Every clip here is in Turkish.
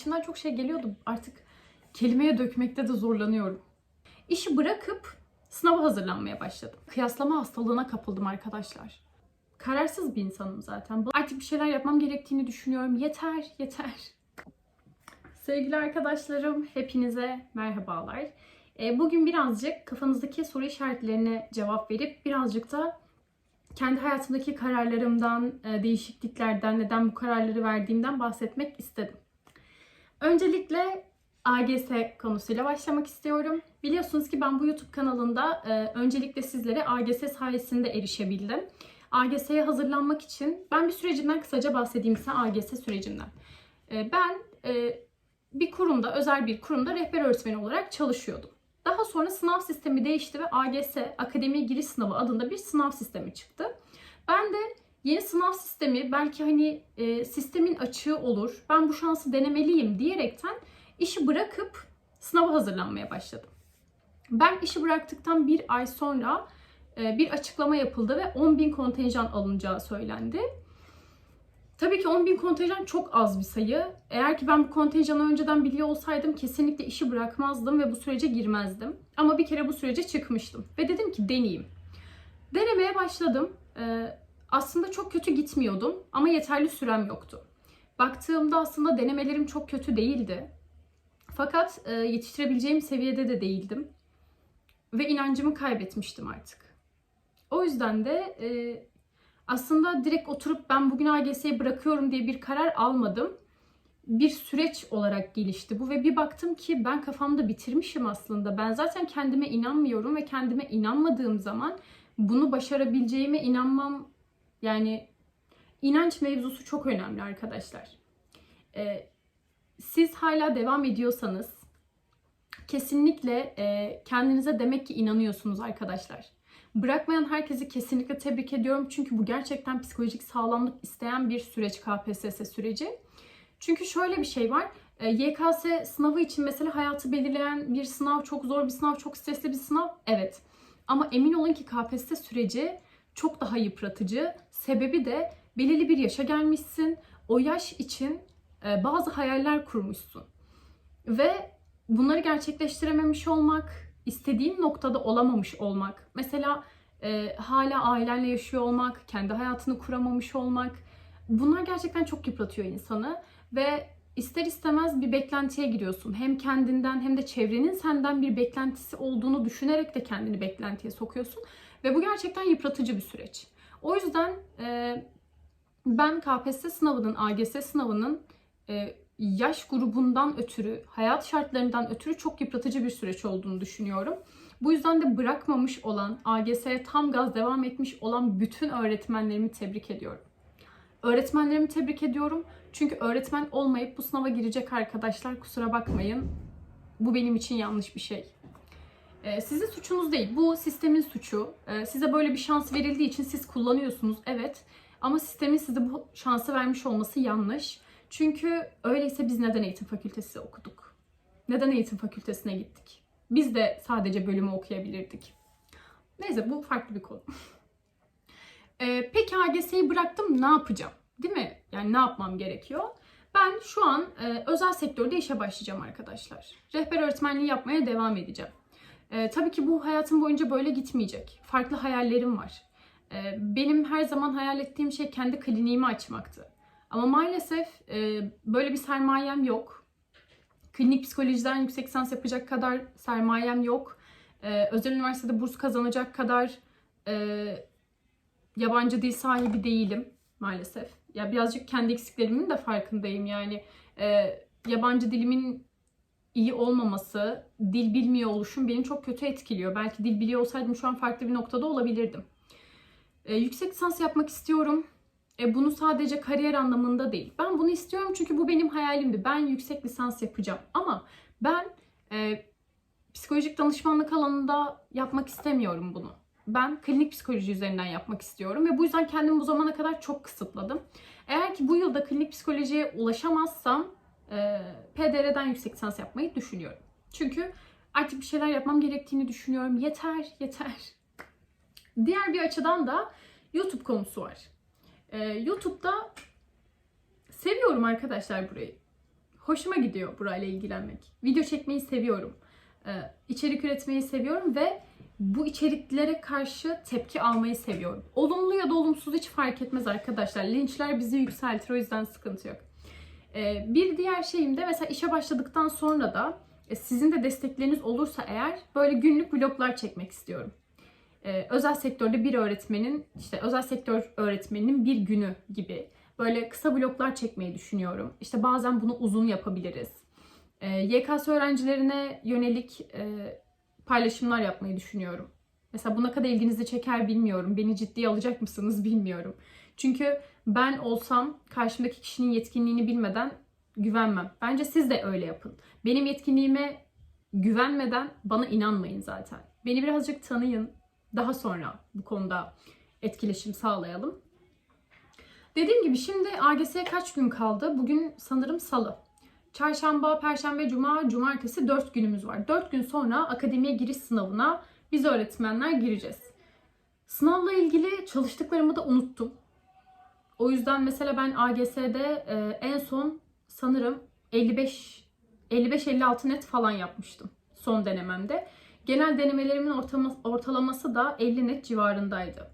içimden çok şey geliyordu. Artık kelimeye dökmekte de zorlanıyorum. İşi bırakıp sınava hazırlanmaya başladım. Kıyaslama hastalığına kapıldım arkadaşlar. Kararsız bir insanım zaten. Artık bir şeyler yapmam gerektiğini düşünüyorum. Yeter, yeter. Sevgili arkadaşlarım, hepinize merhabalar. E, Bugün birazcık kafanızdaki soru işaretlerine cevap verip birazcık da kendi hayatımdaki kararlarımdan, e, değişikliklerden, neden bu kararları verdiğimden bahsetmek istedim. Öncelikle AGS konusuyla başlamak istiyorum. Biliyorsunuz ki ben bu YouTube kanalında e, öncelikle sizlere AGS sayesinde erişebildim. AGS'ye hazırlanmak için ben bir sürecimden kısaca bahsedeyim size AGS sürecinden. E, Ben e, bir kurumda, özel bir kurumda rehber öğretmeni olarak çalışıyordum. Daha sonra sınav sistemi değişti ve AGS, Akademiye Giriş Sınavı adında bir sınav sistemi çıktı. Ben de yeni sınav sistemi belki hani e, sistemin açığı olur, ben bu şansı denemeliyim diyerekten işi bırakıp sınava hazırlanmaya başladım. Ben işi bıraktıktan bir ay sonra e, bir açıklama yapıldı ve 10.000 kontenjan alınacağı söylendi. Tabii ki 10.000 kontenjan çok az bir sayı. Eğer ki ben bu kontenjanı önceden biliyor olsaydım kesinlikle işi bırakmazdım ve bu sürece girmezdim. Ama bir kere bu sürece çıkmıştım ve dedim ki deneyeyim. Denemeye başladım. Ee, aslında çok kötü gitmiyordum ama yeterli sürem yoktu. Baktığımda aslında denemelerim çok kötü değildi. Fakat e, yetiştirebileceğim seviyede de değildim. Ve inancımı kaybetmiştim artık. O yüzden de e, aslında direkt oturup ben bugün AGS'yi bırakıyorum diye bir karar almadım. Bir süreç olarak gelişti bu ve bir baktım ki ben kafamda bitirmişim aslında. Ben zaten kendime inanmıyorum ve kendime inanmadığım zaman bunu başarabileceğime inanmam yani inanç mevzusu çok önemli arkadaşlar. Ee, siz hala devam ediyorsanız kesinlikle e, kendinize demek ki inanıyorsunuz arkadaşlar. Bırakmayan herkesi kesinlikle tebrik ediyorum. Çünkü bu gerçekten psikolojik sağlamlık isteyen bir süreç KPSS süreci. Çünkü şöyle bir şey var. E, YKS sınavı için mesela hayatı belirleyen bir sınav, çok zor bir sınav, çok stresli bir sınav. Evet. Ama emin olun ki KPSS süreci çok daha yıpratıcı. Sebebi de belirli bir yaşa gelmişsin. O yaş için e, bazı hayaller kurmuşsun. Ve bunları gerçekleştirememiş olmak, istediğin noktada olamamış olmak, mesela e, hala ailenle yaşıyor olmak, kendi hayatını kuramamış olmak, bunlar gerçekten çok yıpratıyor insanı ve ister istemez bir beklentiye giriyorsun. Hem kendinden hem de çevrenin senden bir beklentisi olduğunu düşünerek de kendini beklentiye sokuyorsun ve bu gerçekten yıpratıcı bir süreç. O yüzden e, ben KPSS sınavının, AGS sınavının e, yaş grubundan ötürü, hayat şartlarından ötürü çok yıpratıcı bir süreç olduğunu düşünüyorum. Bu yüzden de bırakmamış olan, AGS'ye tam gaz devam etmiş olan bütün öğretmenlerimi tebrik ediyorum. Öğretmenlerimi tebrik ediyorum. Çünkü öğretmen olmayıp bu sınava girecek arkadaşlar kusura bakmayın. Bu benim için yanlış bir şey. Ee, sizin suçunuz değil. Bu sistemin suçu. Ee, size böyle bir şans verildiği için siz kullanıyorsunuz. Evet. Ama sistemin size bu şansı vermiş olması yanlış. Çünkü öyleyse biz neden eğitim fakültesi okuduk? Neden eğitim fakültesine gittik? Biz de sadece bölümü okuyabilirdik. Neyse bu farklı bir konu. Ee, peki AGS'yi bıraktım ne yapacağım? Değil mi? Yani ne yapmam gerekiyor? Ben şu an e, özel sektörde işe başlayacağım arkadaşlar. Rehber öğretmenliği yapmaya devam edeceğim. E, tabii ki bu hayatım boyunca böyle gitmeyecek. Farklı hayallerim var. E, benim her zaman hayal ettiğim şey kendi kliniğimi açmaktı. Ama maalesef e, böyle bir sermayem yok. Klinik psikolojiden yüksek lisans yapacak kadar sermayem yok. E, özel üniversitede burs kazanacak kadar e, yabancı dil sahibi değilim maalesef. Ya birazcık kendi eksiklerimin de farkındayım yani. E, yabancı dilimin iyi olmaması, dil bilmiyor oluşum beni çok kötü etkiliyor. Belki dil biliyor olsaydım şu an farklı bir noktada olabilirdim. E, yüksek lisans yapmak istiyorum. E, bunu sadece kariyer anlamında değil. Ben bunu istiyorum çünkü bu benim hayalimdi. Ben yüksek lisans yapacağım. Ama ben e, psikolojik danışmanlık alanında yapmak istemiyorum bunu. Ben klinik psikoloji üzerinden yapmak istiyorum ve bu yüzden kendimi bu zamana kadar çok kısıtladım. Eğer ki bu yılda klinik psikolojiye ulaşamazsam e, PDR'den yüksek lisans yapmayı düşünüyorum. Çünkü artık bir şeyler yapmam gerektiğini düşünüyorum. Yeter, yeter. Diğer bir açıdan da YouTube konusu var. Ee, YouTube'da seviyorum arkadaşlar burayı. Hoşuma gidiyor burayla ilgilenmek. Video çekmeyi seviyorum. Ee, içerik üretmeyi seviyorum ve bu içeriklere karşı tepki almayı seviyorum. Olumlu ya da olumsuz hiç fark etmez arkadaşlar. Linçler bizi yükseltir o yüzden sıkıntı yok. Ee, bir diğer şeyim de mesela işe başladıktan sonra da e, sizin de destekleriniz olursa eğer böyle günlük vloglar çekmek istiyorum. Ee, özel sektörde bir öğretmenin işte özel sektör öğretmeninin bir günü gibi böyle kısa vloglar çekmeyi düşünüyorum. İşte bazen bunu uzun yapabiliriz. Ee, YKS öğrencilerine yönelik e, paylaşımlar yapmayı düşünüyorum. Mesela buna kadar ilginizi çeker bilmiyorum. Beni ciddiye alacak mısınız bilmiyorum. Çünkü ben olsam karşımdaki kişinin yetkinliğini bilmeden güvenmem. Bence siz de öyle yapın. Benim yetkinliğime güvenmeden bana inanmayın zaten. Beni birazcık tanıyın. Daha sonra bu konuda etkileşim sağlayalım. Dediğim gibi şimdi AGS'ye kaç gün kaldı? Bugün sanırım salı. Çarşamba, perşembe, cuma, cumartesi 4 günümüz var. 4 gün sonra akademiye giriş sınavına biz öğretmenler gireceğiz. Sınavla ilgili çalıştıklarımı da unuttum. O yüzden mesela ben AGS'de e, en son sanırım 55 55-56 net falan yapmıştım son denememde. Genel denemelerimin ortalaması da 50 net civarındaydı.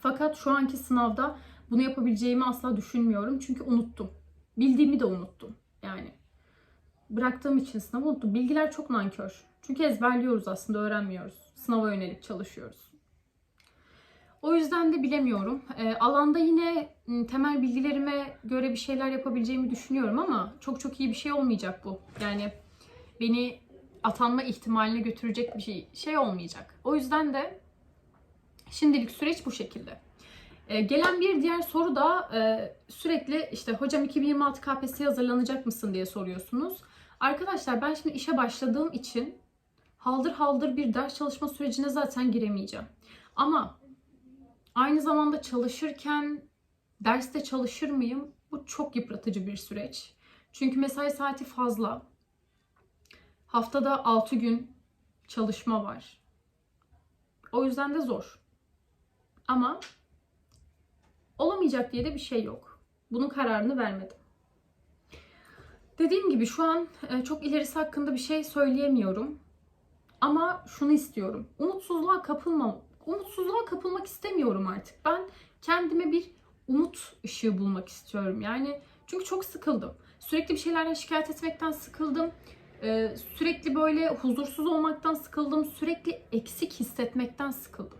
Fakat şu anki sınavda bunu yapabileceğimi asla düşünmüyorum çünkü unuttum. Bildiğimi de unuttum yani. Bıraktığım için sınavı unuttum. Bilgiler çok nankör. Çünkü ezberliyoruz aslında öğrenmiyoruz. Sınava yönelik çalışıyoruz. O yüzden de bilemiyorum. E, alanda yine m, temel bilgilerime göre bir şeyler yapabileceğimi düşünüyorum ama çok çok iyi bir şey olmayacak bu. Yani beni atanma ihtimaline götürecek bir şey, şey olmayacak. O yüzden de şimdilik süreç bu şekilde. E, gelen bir diğer soru da e, sürekli işte hocam 2026 KPSS'ye hazırlanacak mısın diye soruyorsunuz. Arkadaşlar ben şimdi işe başladığım için haldır haldır bir ders çalışma sürecine zaten giremeyeceğim. Ama aynı zamanda çalışırken derste çalışır mıyım? Bu çok yıpratıcı bir süreç. Çünkü mesai saati fazla. Haftada 6 gün çalışma var. O yüzden de zor. Ama olamayacak diye de bir şey yok. Bunun kararını vermedim. Dediğim gibi şu an e, çok ilerisi hakkında bir şey söyleyemiyorum. Ama şunu istiyorum. Umutsuzluğa kapılmam. Umutsuzluğa kapılmak istemiyorum artık. Ben kendime bir umut ışığı bulmak istiyorum. Yani çünkü çok sıkıldım. Sürekli bir şeylerden şikayet etmekten sıkıldım. Ee, sürekli böyle huzursuz olmaktan sıkıldım. Sürekli eksik hissetmekten sıkıldım.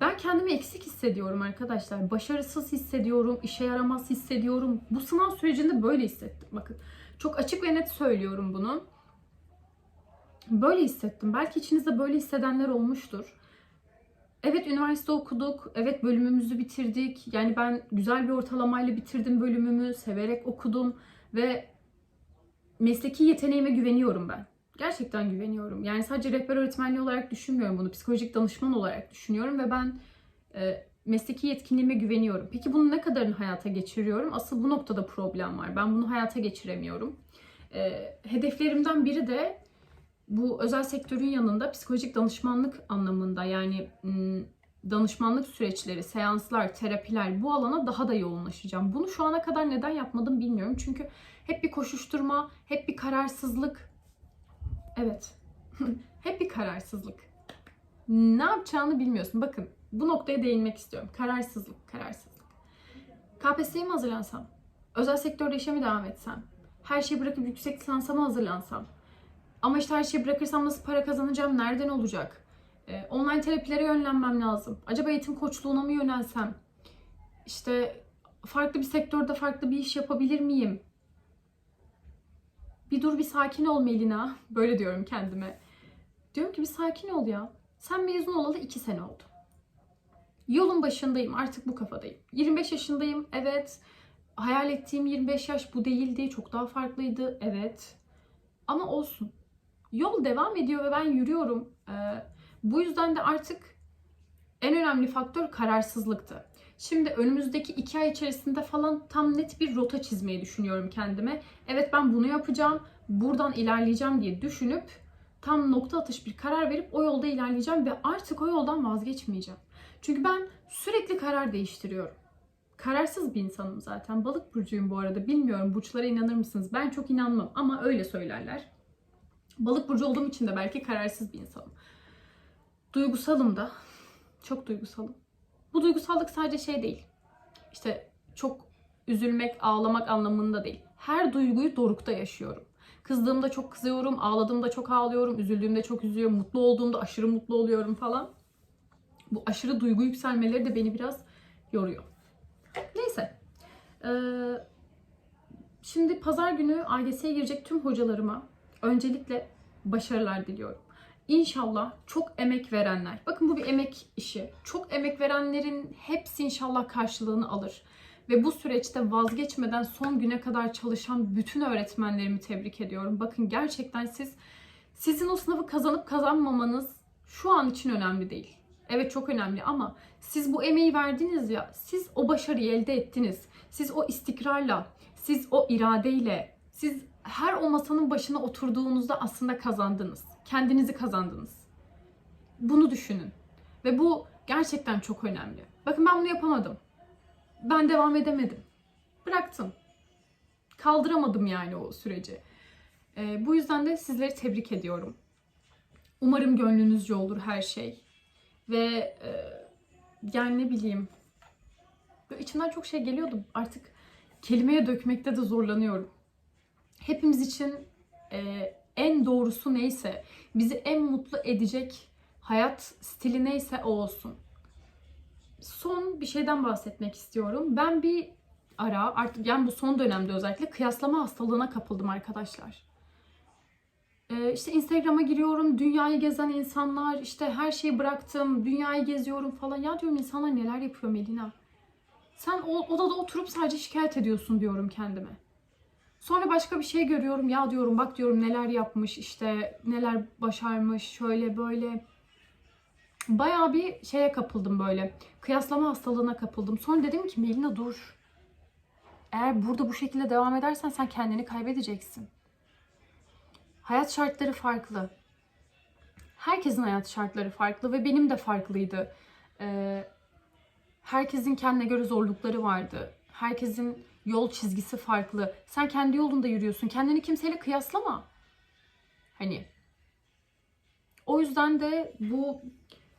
Ben kendimi eksik hissediyorum arkadaşlar. Başarısız hissediyorum, işe yaramaz hissediyorum. Bu sınav sürecinde böyle hissettim. Bakın çok açık ve net söylüyorum bunu. Böyle hissettim. Belki içinizde böyle hissedenler olmuştur. Evet üniversite okuduk. Evet bölümümüzü bitirdik. Yani ben güzel bir ortalamayla bitirdim bölümümü. Severek okudum ve mesleki yeteneğime güveniyorum ben. Gerçekten güveniyorum. Yani sadece rehber öğretmenliği olarak düşünmüyorum bunu. Psikolojik danışman olarak düşünüyorum ve ben e, mesleki yetkinliğime güveniyorum. Peki bunu ne kadarını hayata geçiriyorum? Asıl bu noktada problem var. Ben bunu hayata geçiremiyorum. E, hedeflerimden biri de bu özel sektörün yanında psikolojik danışmanlık anlamında yani danışmanlık süreçleri, seanslar, terapiler bu alana daha da yoğunlaşacağım. Bunu şu ana kadar neden yapmadım bilmiyorum. Çünkü hep bir koşuşturma, hep bir kararsızlık. Evet. hep bir kararsızlık. Ne yapacağını bilmiyorsun. Bakın bu noktaya değinmek istiyorum. Kararsızlık, kararsızlık. KPSS'ye mi hazırlansam? Özel sektörde işe mi devam etsem? Her şeyi bırakıp yüksek lisansa mı hazırlansam? Ama işte her şeyi bırakırsam nasıl para kazanacağım? Nereden olacak? Ee, online terapilere yönlenmem lazım. Acaba eğitim koçluğuna mı yönelsem? İşte farklı bir sektörde farklı bir iş yapabilir miyim? Bir dur bir sakin ol Melina. Böyle diyorum kendime. Diyorum ki bir sakin ol ya. Sen mezun olalı 2 sene oldu. Yolun başındayım. Artık bu kafadayım. 25 yaşındayım. Evet. Hayal ettiğim 25 yaş bu değildi. Çok daha farklıydı. Evet. Ama olsun. Yol devam ediyor ve ben yürüyorum. Ee, bu yüzden de artık en önemli faktör kararsızlıktı. Şimdi önümüzdeki iki ay içerisinde falan tam net bir rota çizmeyi düşünüyorum kendime. Evet ben bunu yapacağım, buradan ilerleyeceğim diye düşünüp tam nokta atış bir karar verip o yolda ilerleyeceğim ve artık o yoldan vazgeçmeyeceğim. Çünkü ben sürekli karar değiştiriyorum. kararsız bir insanım zaten. Balık burcuyum bu arada. Bilmiyorum burçlara inanır mısınız? Ben çok inanmam ama öyle söylerler. Balık burcu olduğum için de belki kararsız bir insanım. Duygusalım da. Çok duygusalım. Bu duygusallık sadece şey değil. İşte çok üzülmek, ağlamak anlamında değil. Her duyguyu dorukta yaşıyorum. Kızdığımda çok kızıyorum, ağladığımda çok ağlıyorum, üzüldüğümde çok üzülüyorum, mutlu olduğumda aşırı mutlu oluyorum falan. Bu aşırı duygu yükselmeleri de beni biraz yoruyor. Neyse. Ee, şimdi pazar günü AGS'ye girecek tüm hocalarıma öncelikle başarılar diliyorum. İnşallah çok emek verenler, bakın bu bir emek işi. Çok emek verenlerin hepsi inşallah karşılığını alır. Ve bu süreçte vazgeçmeden son güne kadar çalışan bütün öğretmenlerimi tebrik ediyorum. Bakın gerçekten siz sizin o sınavı kazanıp kazanmamanız şu an için önemli değil. Evet çok önemli ama siz bu emeği verdiniz ya, siz o başarıyı elde ettiniz. Siz o istikrarla, siz o iradeyle, siz her o masanın başına oturduğunuzda aslında kazandınız. Kendinizi kazandınız. Bunu düşünün. Ve bu gerçekten çok önemli. Bakın ben bunu yapamadım. Ben devam edemedim. Bıraktım. Kaldıramadım yani o süreci. Ee, bu yüzden de sizleri tebrik ediyorum. Umarım gönlünüzce olur her şey. Ve e, yani ne bileyim. Böyle içimden çok şey geliyordu. Artık kelimeye dökmekte de zorlanıyorum. Hepimiz için e, en doğrusu neyse, bizi en mutlu edecek hayat stili neyse o olsun. Son bir şeyden bahsetmek istiyorum. Ben bir ara artık yani bu son dönemde özellikle kıyaslama hastalığına kapıldım arkadaşlar. Ee, işte Instagram'a giriyorum, dünyayı gezen insanlar, işte her şeyi bıraktım, dünyayı geziyorum falan. Ya diyorum insanlar neler yapıyor Melina? Sen odada oturup sadece şikayet ediyorsun diyorum kendime. Sonra başka bir şey görüyorum. Ya diyorum bak diyorum neler yapmış, işte neler başarmış, şöyle böyle. Bayağı bir şeye kapıldım böyle. Kıyaslama hastalığına kapıldım. Sonra dedim ki Melina dur. Eğer burada bu şekilde devam edersen sen kendini kaybedeceksin. Hayat şartları farklı. Herkesin hayat şartları farklı ve benim de farklıydı. Ee, herkesin kendine göre zorlukları vardı. Herkesin yol çizgisi farklı. Sen kendi yolunda yürüyorsun. Kendini kimseyle kıyaslama. Hani o yüzden de bu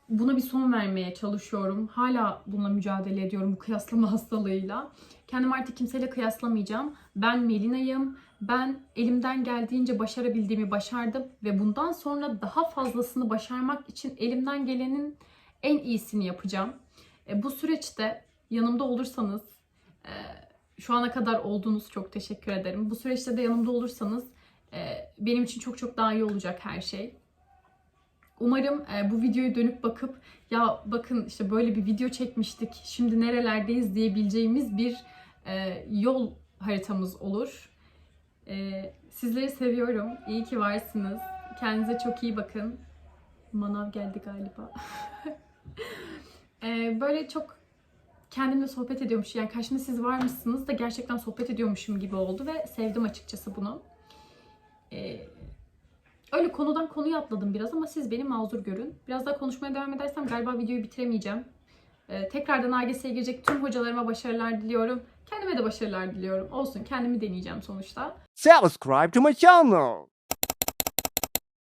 buna bir son vermeye çalışıyorum. Hala bununla mücadele ediyorum bu kıyaslama hastalığıyla. Kendimi artık kimseyle kıyaslamayacağım. Ben Melina'yım. Ben elimden geldiğince başarabildiğimi başardım ve bundan sonra daha fazlasını başarmak için elimden gelenin en iyisini yapacağım. E, bu süreçte yanımda olursanız, e, şu ana kadar olduğunuz çok teşekkür ederim. Bu süreçte de yanımda olursanız e, benim için çok çok daha iyi olacak her şey. Umarım e, bu videoyu dönüp bakıp ya bakın işte böyle bir video çekmiştik, şimdi nerelerdeyiz diyebileceğimiz bir e, yol haritamız olur. E, sizleri seviyorum. İyi ki varsınız. Kendinize çok iyi bakın. Manav geldi galiba. e, böyle çok kendimle sohbet ediyormuş. Yani karşımda siz varmışsınız da gerçekten sohbet ediyormuşum gibi oldu ve sevdim açıkçası bunu. E, Öyle konudan konuya atladım biraz ama siz beni mazur görün. Biraz daha konuşmaya devam edersem galiba videoyu bitiremeyeceğim. Ee, tekrardan AGS'ye girecek tüm hocalarıma başarılar diliyorum. Kendime de başarılar diliyorum. Olsun kendimi deneyeceğim sonuçta. Subscribe to my channel.